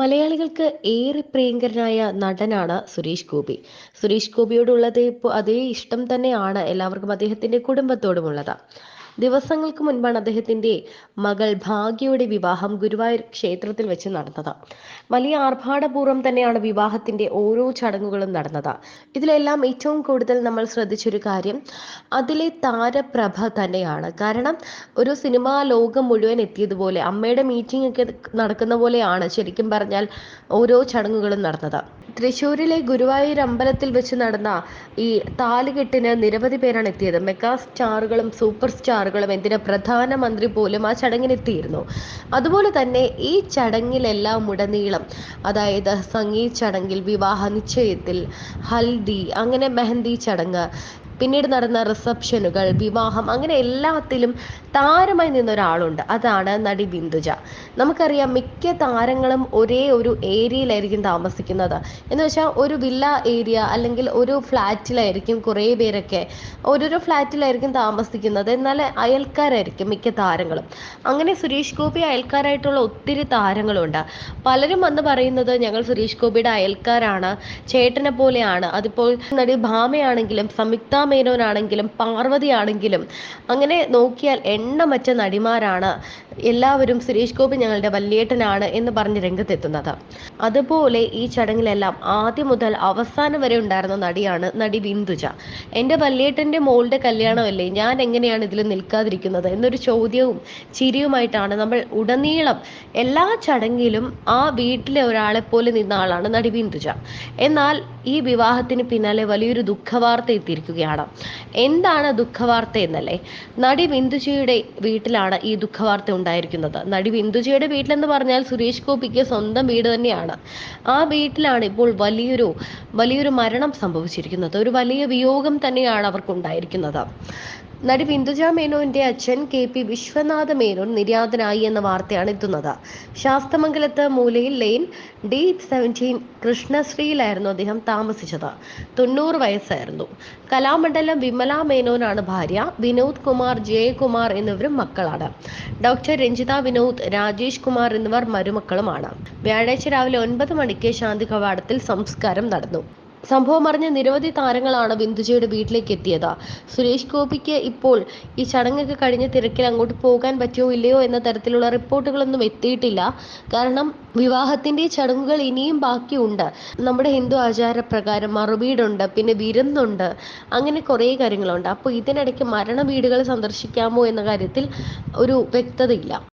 മലയാളികൾക്ക് ഏറെ പ്രിയങ്കരനായ നടനാണ് സുരേഷ് ഗോപി. സുരേഷ് ഗോപിയോടുള്ളത് ഇപ്പോൾ അതേ ഇഷ്ടം തന്നെയാണ് എല്ലാവർക്കും അദ്ദേഹത്തിന്റെ കുടുംബത്തോടുമുള്ളത്. ദിവസങ്ങൾക്ക് മുൻപാണ് അദ്ദേഹത്തിന്റെ മകൾ ഭാഗ്യയുടെ വിവാഹം ഗുരുവായൂർ ക്ഷേത്രത്തിൽ വെച്ച് നടന്നത്. വലിയ ആർഭാടപൂർവം തന്നെയാണ് വിവാഹത്തിന്റെ ഓരോ ചടങ്ങുകളും നടന്നത്. ഇതിലെല്ലാം ഏറ്റവും കൂടുതൽ നമ്മൾ ശ്രദ്ധിച്ചൊരു കാര്യം അതിലെ താരപ്രഭ തന്നെയാണ്. കാരണം ഒരു സിനിമാ ലോകം മുഴുവൻ എത്തിയതുപോലെ അമ്മയുടെ മീറ്റിംഗ് ഒക്കെ നടക്കുന്ന പോലെയാണ് ശരിക്കും പറഞ്ഞാൽ ഓരോ ചടങ്ങുകളും നടന്നത്. തൃശ്ശൂരിലെ ഗുരുവായൂർ അമ്പലത്തിൽ വെച്ച് നടന്ന ഈ താലുകെട്ടിന് നിരവധി പേരാണ് എത്തിയത്. മെഗാ സ്റ്റാറുകളും സൂപ്പർ സ്റ്റാറുകളും എന്തിന് പ്രധാനമന്ത്രി പോലും ആ ചടങ്ങിന് എത്തിയിരുന്നു അതുപോലെ തന്നെ ഈ ചടങ്ങിലെല്ലാം ഉടനീളം അതായത് സംഗീത് ചടങ്ങിൽ വിവാഹ നിശ്ചയത്തിൽ ഹൽദി അങ്ങനെ മെഹന്തി ചടങ്ങ് പിന്നീട് നടന്ന റിസപ്ഷനുകൾ വിവാഹം അങ്ങനെ എല്ലാത്തിലും താരമായി നിന്ന ഒരാളുണ്ട്. അതാണ് നടി ബിന്ദുജ. നമുക്കറിയാം മിക്ക താരങ്ങളും ഒരേ ഒരു ഏരിയയിലായിരിക്കും താമസിക്കുന്നത്. എന്ന് വെച്ചാൽ ഒരു വില്ല ഏരിയ അല്ലെങ്കിൽ ഒരു ഫ്ലാറ്റിലായിരിക്കും കുറേ പേരൊക്കെ ഓരോരോ ഫ്ലാറ്റിലായിരിക്കും താമസിക്കുന്നത്. എന്നാൽ അയൽക്കാരായിരിക്കും മിക്ക താരങ്ങളും. അങ്ങനെ സുരേഷ് ഗോപി അയൽക്കാരായിട്ടുള്ള ഒത്തിരി താരങ്ങളുണ്ട്. പലരും വന്ന് പറയുന്നത് ഞങ്ങൾ സുരേഷ് ഗോപിയുടെ അയൽക്കാരാണ് ചേട്ടനെ പോലെയാണ്. അതിപ്പോൾ നടി ഭാമയാണെങ്കിലും സംയുക്ത മേനോനാണെങ്കിലും പാർവതിയാണെങ്കിലും അങ്ങനെ നോക്കിയാൽ എണ്ണമറ്റ നടിമാരാണ് എല്ലാവരും സുരേഷ് ഗോപി ഞങ്ങളുടെ വല്യേട്ടനാണ് എന്ന് പറഞ്ഞ് രംഗത്തെത്തുന്നത്. അതുപോലെ ഈ ചടങ്ങിലെല്ലാം ആദ്യം മുതൽ അവസാനം വരെ ഉണ്ടായിരുന്ന നടിയാണ് നടി ബിന്ദുജ. എന്റെ വല്യേട്ടന്റെ മോളുടെ കല്യാണമല്ലേ? ഞാൻ എങ്ങനെയാണ് ഇതിൽ നിൽക്കാതിരിക്കുന്നത്? എന്നൊരു ചോദ്യവും ചിരിയുമായിട്ടാണ് നമ്മൾ ഉടനീളം എല്ലാ ചടങ്ങിലും ആ വീട്ടിലെ ഒരാളെ പോലെ നിന്ന ആളാണ് നടി ബിന്ദുജ. എന്നാൽ ഈ വിവാഹത്തിന് പിന്നാലെ വലിയൊരു ദുഃഖവാർത്ത എത്തിയിരിക്കുകയാണ്. എന്താണ് ദുഃഖവാർത്ത എന്നല്ലേ? നടി ബിന്ദുജയുടെ വീട്ടിലാണ് ഈ ദുഃഖവാർത്ത ഉണ്ടായിരിക്കുന്നത്. നടി ബിന്ദുജയുടെ വീട്ടിലെന്ന് പറഞ്ഞാൽ സുരേഷ് ഗോപിക്ക് സ്വന്തം വീട് തന്നെയാണ്. ആ വീട്ടിലാണ് ഇപ്പോൾ വലിയൊരു വലിയൊരു മരണം സംഭവിച്ചിരിക്കുന്നത്. ഒരു വലിയ വിയോഗം തന്നെയാണ് അവർക്കുണ്ടായിരിക്കുന്നത്. നടി ബിന്ദുജ മേനോന്റെ അച്ഛൻ കെ പി വിശ്വനാഥ മേനോൻ നിര്യാതനായി എന്ന വാർത്തയാണ് എത്തുന്നത്. ശാസ്തമംഗലത്ത് മൂലയിൽ ലെയിൻ ഡി സെവന്റീൻ കൃഷ്ണശ്രീയിലായിരുന്നു അദ്ദേഹം താമസിച്ചത്. തൊണ്ണൂറ് വയസ്സായിരുന്നു. കലാമണ്ഡലം വിമല മേനോനാണ് ഭാര്യ. വിനോദ് കുമാർ ജയകുമാർ എന്നിവരും മക്കളാണ്. ഡോക്ടർ രഞ്ജിത വിനോദ് രാജേഷ് കുമാർ എന്നിവർ മരുമക്കളുമാണ്. വ്യാഴാഴ്ച രാവിലെ ഒൻപത് മണിക്ക് ശാന്തി കവാടത്തിൽ സംസ്കാരം നടന്നു. സംഭവം അറിഞ്ഞ നിരവധി താരങ്ങളാണ് ബിന്ദുജയുടെ വീട്ടിലേക്ക് എത്തിയത് സുരേഷ് ഗോപിക്ക് ഇപ്പോൾ ഈ ചടങ്ങൊക്കെ കഴിഞ്ഞ തിരക്കിൽ അങ്ങോട്ട് പോകാൻ പറ്റുമോ ഇല്ലയോ എന്ന തരത്തിലുള്ള റിപ്പോർട്ടുകളൊന്നും എത്തിയിട്ടില്ല. കാരണം വിവാഹത്തിന്റെ ചടങ്ങുകൾ ഇനിയും ബാക്കിയുണ്ട്. നമ്മുടെ ഹിന്ദു ആചാരപ്രകാരം മറുവീടുണ്ട് പിന്നെ വിരുന്നുണ്ട് അങ്ങനെ കുറേ കാര്യങ്ങളുണ്ട്. അപ്പോൾ ഇതിനിടയ്ക്ക് മരണ വീടുകൾ സന്ദർശിക്കാമോ എന്ന കാര്യത്തിൽ ഒരു വ്യക്തതയില്ല.